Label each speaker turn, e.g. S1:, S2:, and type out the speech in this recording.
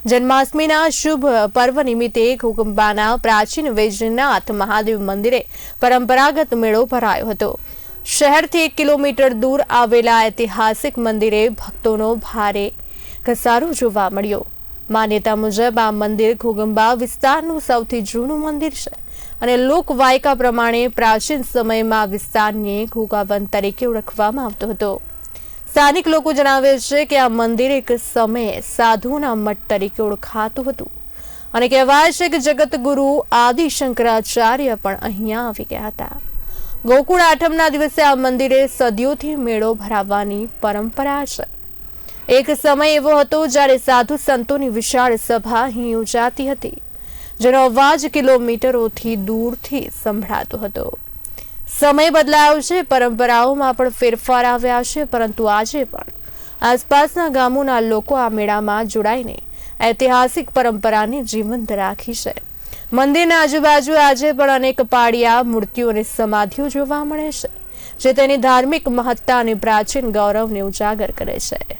S1: જન્માષ્ટમીના શુભ પર્વ નિમિત્તે ઘોગંબાના પ્રાચીન વૈજનાથ મહાદેવ મંદિરે પરંપરાગત મેળો ભરાયો હતો. શહેરથી એક કિલોમીટર દૂર આવેલા ઐતિહાસિક મંદિરે ભક્તોનો ભારે ઘસારો જોવા મળ્યો. માન્યતા મુજબ આ મંદિર ઘોગંબા વિસ્તારનું સૌથી જૂનું મંદિર છે અને લોકવાયકા પ્રમાણે પ્રાચીન સમયમાં વિસ્તારને ઘોગાવન તરીકે ઓળખવામાં આવતો હતો. સ્થાનિક લોકો જણાવે છે કે આ મંદિર એક સમયે સાધુના મઠ તરીકે ઓળખાતું હતું. અને કહેવાય છે કે જગતગુરુ આદિ શંકરાચાર્ય પણ અહીંયા આવી ગયા હતા. ગોકુળ આઠમના દિવસે આ મંદિરે સદીઓથી મેળો ભરાવવાની પરંપરા છે. એક સમય એવો હતો જ્યારે સાધુ સંતોની વિશાળ સભા અહીં યોજાતી હતી, જેનો અવાજ કિલોમીટરોથી દૂરથી સંભળાતો હતો. સમય બદલાયો છે પરંપરાઓમાં પણ ફેરફાર આવ્યા છે, પરંતુ આજે પણ આસપાસના ગામોના લોકો આ મેળામાં જોડાઈને ઐતિહાસિક પરંપરાને જીવંત રાખી છે. મંદિરના આજુબાજુ આજે પણ અનેક પાડિયા મૂર્તિઓ અને સમાધિઓ જોવા મળે છે, જે તેની ધાર્મિક મહત્તા અને પ્રાચીન ગૌરવને ઉજાગર કરે છે.